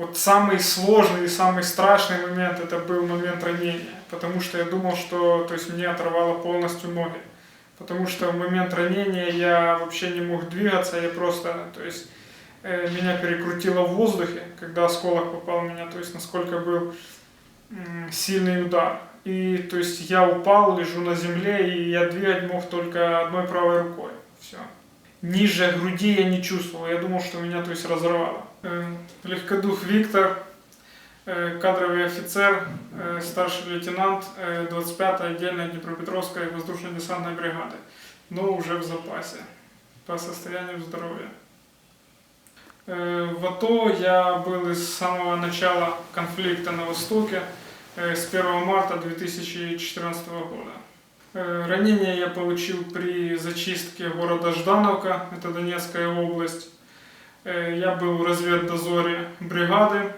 Вот самый сложный и самый страшный момент это был момент ранения, потому что я думал, что то есть мне оторвало полностью ноги, потому что в момент ранения я вообще не мог двигаться, я просто, то есть э, меня перекрутило в воздухе, когда осколок попал в меня, то есть насколько был м, сильный удар. И то есть я упал, лежу на земле, и я двигать мог только одной правой рукой. Все. Ниже груди я не чувствовал, я думал, что меня то есть разорвало. Э, Легкодух Виктор, э, кадровый офицер, э, старший лейтенант э, 25-й отдельной Днепропетровской воздушно-десантной бригады, но уже в запасе по состоянию здоровья. Э, В АТО я был из самого начала конфликта на Востоке, э, с 1 марта 2014 года. Ранение я получил при зачистке города Ждановка, это Донецкая область. Я был в разведдозоре бригады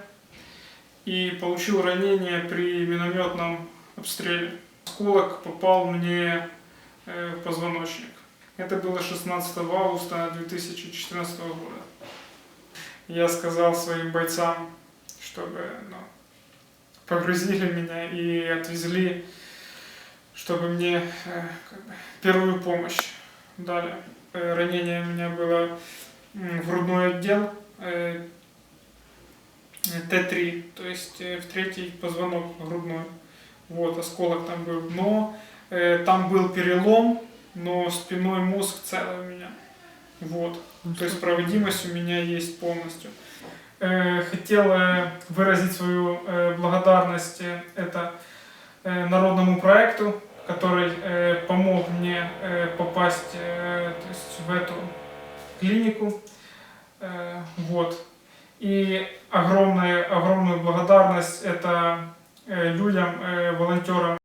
и получил ранение при минометном обстреле. Осколок попал мне в позвоночник. Это было 16 августа 2014 года. Я сказал своим бойцам, чтобы ну, погрузили меня и отвезли, чтобы мне э, как бы, первую помощь дали. Э, Ранение у меня было в грудной отдел э, Т3, то есть в третий позвонок грудной. Вот, осколок там был. Но там был перелом, но спиной мозг целый у меня. Вот. То есть проводимость у меня есть полностью. Хотел выразить свою благодарность это народному проекту, который э, помог мне э, попасть э, то есть в эту клинику. Э, Вот. И огромная, огромную благодарность это э, людям, э, волонтерам